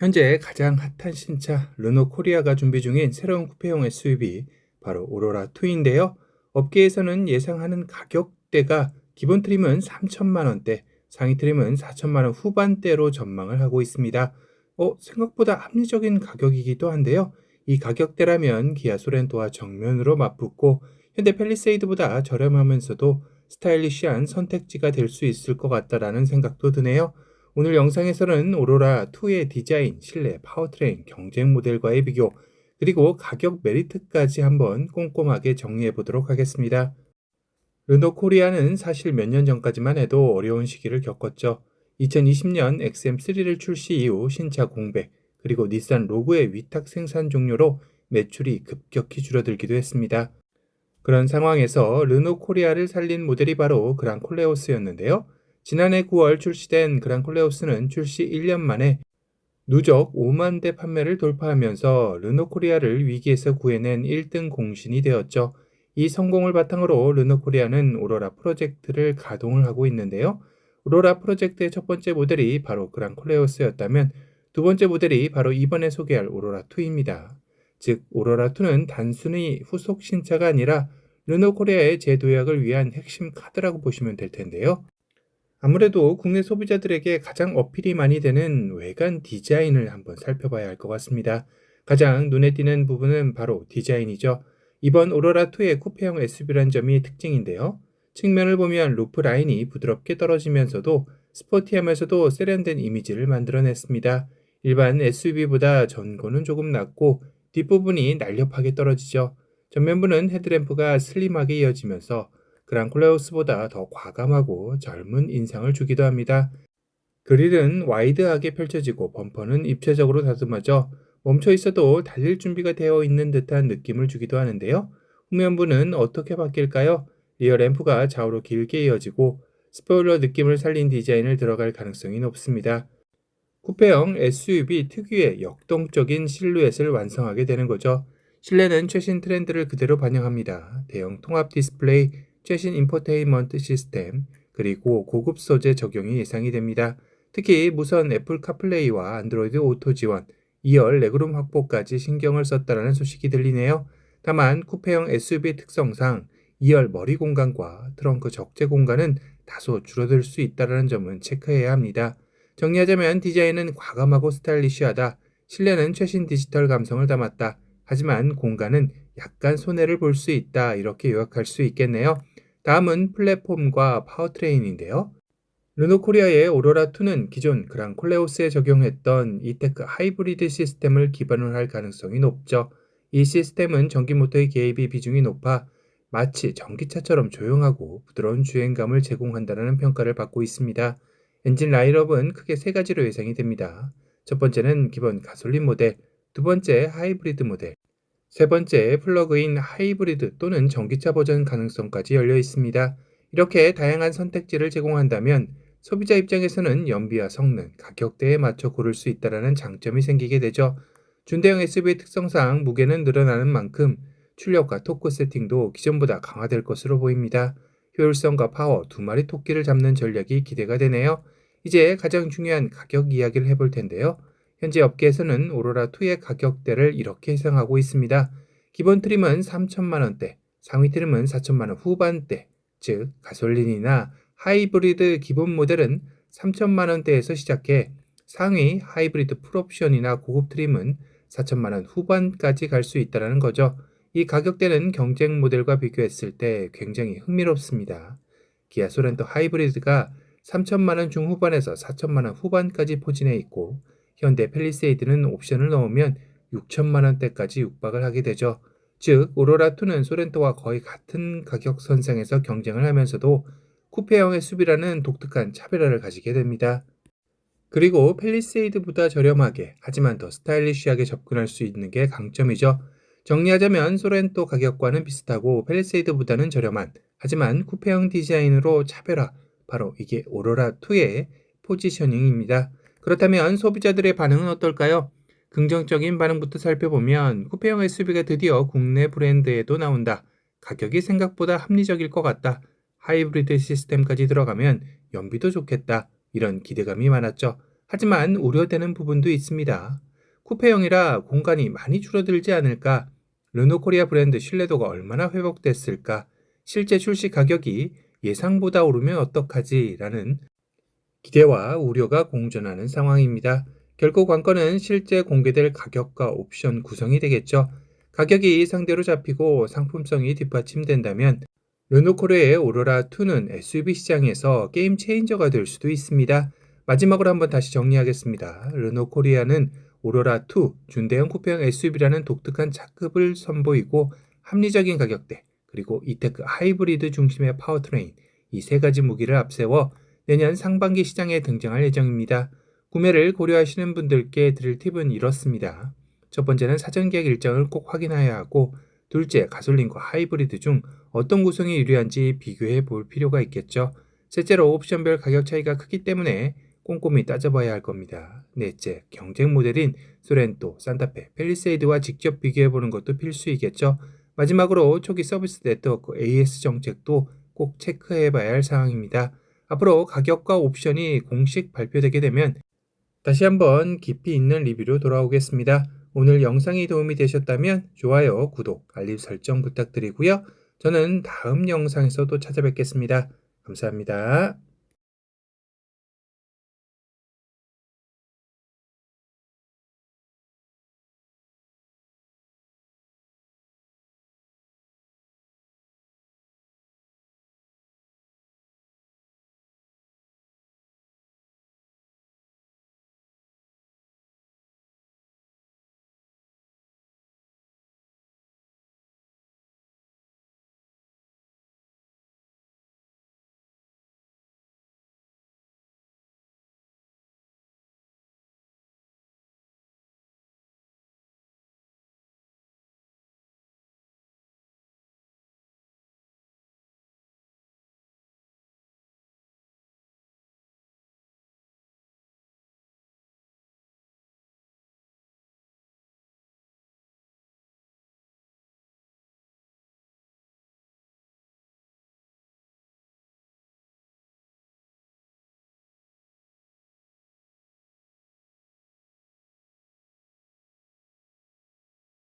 현재 가장 핫한 신차 르노 코리아가 준비 중인 새로운 쿠페용 SUV 바로 오로라 2인데요. 업계에서는 예상하는 가격대가 기본 트림은 3천만 원대, 상위 트림은 4천만 원 후반대로 전망을 하고 있습니다. 어, 생각보다 합리적인 가격이기도 한데요. 이 가격대라면 기아 소렌토와 정면으로 맞붙고 현대 펠리세이드보다 저렴하면서도 스타일리시한 선택지가 될 수 있을 것 같다라는 생각도 드네요. 오늘 영상에서는 오로라 2의 디자인, 실내, 파워트레인, 경쟁 모델과의 비교, 그리고 가격 메리트까지 한번 꼼꼼하게 정리해 보도록 하겠습니다. 르노 코리아는 사실 몇 년 전까지만 해도 어려운 시기를 겪었죠. 2020년 XM3를 출시 이후 신차 공백, 그리고 닛산 로그의 위탁 생산 종료로 매출이 급격히 줄어들기도 했습니다. 그런 상황에서 르노 코리아를 살린 모델이 바로 그란 콜레오스였는데요. 지난해 9월 출시된 그란 콜레오스는 출시 1년 만에 누적 5만 대 판매를 돌파하면서 르노 코리아를 위기에서 구해낸 1등 공신이 되었죠. 이 성공을 바탕으로 르노 코리아는 오로라 프로젝트를 가동을 하고 있는데요. 오로라 프로젝트의 첫 번째 모델이 바로 그란 콜레오스였다면 두 번째 모델이 바로 이번에 소개할 오로라 2입니다. 즉, 오로라 2는 단순히 후속 신차가 아니라 르노 코리아의 재도약을 위한 핵심 카드라고 보시면 될 텐데요. 아무래도 국내 소비자들에게 가장 어필이 많이 되는 외관 디자인을 한번 살펴봐야 할 것 같습니다. 가장 눈에 띄는 부분은 바로 디자인이죠. 이번 오로라2의 쿠페형 SUV란 점이 특징인데요. 측면을 보면 루프 라인이 부드럽게 떨어지면서도 스포티하면서도 세련된 이미지를 만들어냈습니다. 일반 SUV보다 전고는 조금 낮고 뒷부분이 날렵하게 떨어지죠. 전면부는 헤드램프가 슬림하게 이어지면서 그랑클레우스보다 더 과감하고 젊은 인상을 주기도 합니다. 그릴은 와이드하게 펼쳐지고 범퍼는 입체적으로 다듬어져 멈춰 있어도 달릴 준비가 되어 있는 듯한 느낌을 주기도 하는데요. 후면부는 어떻게 바뀔까요? 리어 램프가 좌우로 길게 이어지고 스포일러 느낌을 살린 디자인을 들어갈 가능성이 높습니다. 쿠페형 SUV 특유의 역동적인 실루엣을 완성하게 되는 거죠. 실내는 최신 트렌드를 그대로 반영합니다. 대형 통합 디스플레이, 최신 인포테인먼트 시스템, 그리고 고급 소재 적용이 예상이 됩니다. 특히 무선 애플 카플레이와 안드로이드 오토 지원, 2열 레그룸 확보까지 신경을 썼다라는 소식이 들리네요. 다만 쿠페형 SUV 특성상 2열 머리 공간과 트렁크 적재 공간은 다소 줄어들 수 있다는 점은 체크해야 합니다. 정리하자면 디자인은 과감하고 스타일리시하다. 실내는 최신 디지털 감성을 담았다. 하지만 공간은 약간 손해를 볼 수 있다. 이렇게 요약할 수 있겠네요. 다음은 플랫폼과 파워트레인인데요. 르노코리아의 오로라2는 기존 그랑 콜레오스에 적용했던 이테크 하이브리드 시스템을 기반으로 할 가능성이 높죠. 이 시스템은 전기 모터의 개입이 비중이 높아 마치 전기차처럼 조용하고 부드러운 주행감을 제공한다는 평가를 받고 있습니다. 엔진 라인업은 크게 세 가지로 예상이 됩니다. 첫 번째는 기본 가솔린 모델, 두 번째 하이브리드 모델, 세 번째 플러그인 하이브리드 또는 전기차 버전 가능성까지 열려 있습니다. 이렇게 다양한 선택지를 제공한다면 소비자 입장에서는 연비와 성능, 가격대에 맞춰 고를 수 있다는 장점이 생기게 되죠. 준대형 SUV 특성상 무게는 늘어나는 만큼 출력과 토크 세팅도 기존보다 강화될 것으로 보입니다. 효율성과 파워 두 마리 토끼를 잡는 전략이 기대가 되네요. 이제 가장 중요한 가격 이야기를 해볼 텐데요. 현재 업계에서는 오로라2의 가격대를 이렇게 예상하고 있습니다. 기본 트림은 3천만 원대, 상위 트림은 4천만 원 후반대, 즉 가솔린이나 하이브리드 기본 모델은 3천만 원대에서 시작해 상위 하이브리드 풀옵션이나 고급 트림은 4천만 원 후반까지 갈 수 있다는 거죠. 이 가격대는 경쟁 모델과 비교했을 때 굉장히 흥미롭습니다. 기아 소렌토 하이브리드가 3천만 원 중후반에서 4천만 원 후반까지 포진해 있고 현대 펠리세이드는 옵션을 넣으면 6천만 원대까지 육박을 하게 되죠. 즉 오로라2는 소렌토와 거의 같은 가격 선상에서 경쟁을 하면서도 쿠페형의 수비라는 독특한 차별화를 가지게 됩니다. 그리고 펠리세이드보다 저렴하게 하지만 더 스타일리시하게 접근할 수 있는 게 강점이죠. 정리하자면 소렌토 가격과는 비슷하고 펠리세이드보다는 저렴한 하지만 쿠페형 디자인으로 차별화 바로 이게 오로라2의 포지셔닝입니다. 그렇다면 소비자들의 반응은 어떨까요? 긍정적인 반응부터 살펴보면 쿠페형 SUV가 드디어 국내 브랜드에도 나온다. 가격이 생각보다 합리적일 것 같다. 하이브리드 시스템까지 들어가면 연비도 좋겠다. 이런 기대감이 많았죠. 하지만 우려되는 부분도 있습니다. 쿠페형이라 공간이 많이 줄어들지 않을까? 르노 코리아 브랜드 신뢰도가 얼마나 회복됐을까? 실제 출시 가격이 예상보다 오르면 어떡하지? 라는 기대와 우려가 공존하는 상황입니다. 결국 관건은 실제 공개될 가격과 옵션 구성이 되겠죠. 가격이 상대로 잡히고 상품성이 뒷받침된다면 르노코르의 오로라2는 SUV 시장에서 게임 체인저가 될 수도 있습니다. 마지막으로 한번 다시 정리하겠습니다. 르노코리아는 오로라2 준대형 쿠페형 SUV라는 독특한 차급을 선보이고 합리적인 가격대 그리고 이테크 하이브리드 중심의 파워트레인 이 세 가지 무기를 앞세워 내년 상반기 시장에 등장할 예정입니다. 구매를 고려하시는 분들께 드릴 팁은 이렇습니다. 첫 번째는 사전 계약 일정을 꼭 확인해야 하고 둘째 가솔린과 하이브리드 중 어떤 구성이 유리한지 비교해 볼 필요가 있겠죠. 셋째로 옵션별 가격 차이가 크기 때문에 꼼꼼히 따져봐야 할 겁니다. 넷째, 경쟁 모델인 소렌토, 산타페, 펠리세이드와 직접 비교해 보는 것도 필수이겠죠. 마지막으로 초기 서비스 네트워크 AS 정책도 꼭 체크해 봐야 할 사항입니다. 앞으로 가격과 옵션이 공식 발표되게 되면 다시 한번 깊이 있는 리뷰로 돌아오겠습니다. 오늘 영상이 도움이 되셨다면 좋아요, 구독, 알림 설정 부탁드리고요. 저는 다음 영상에서 또 찾아뵙겠습니다. 감사합니다.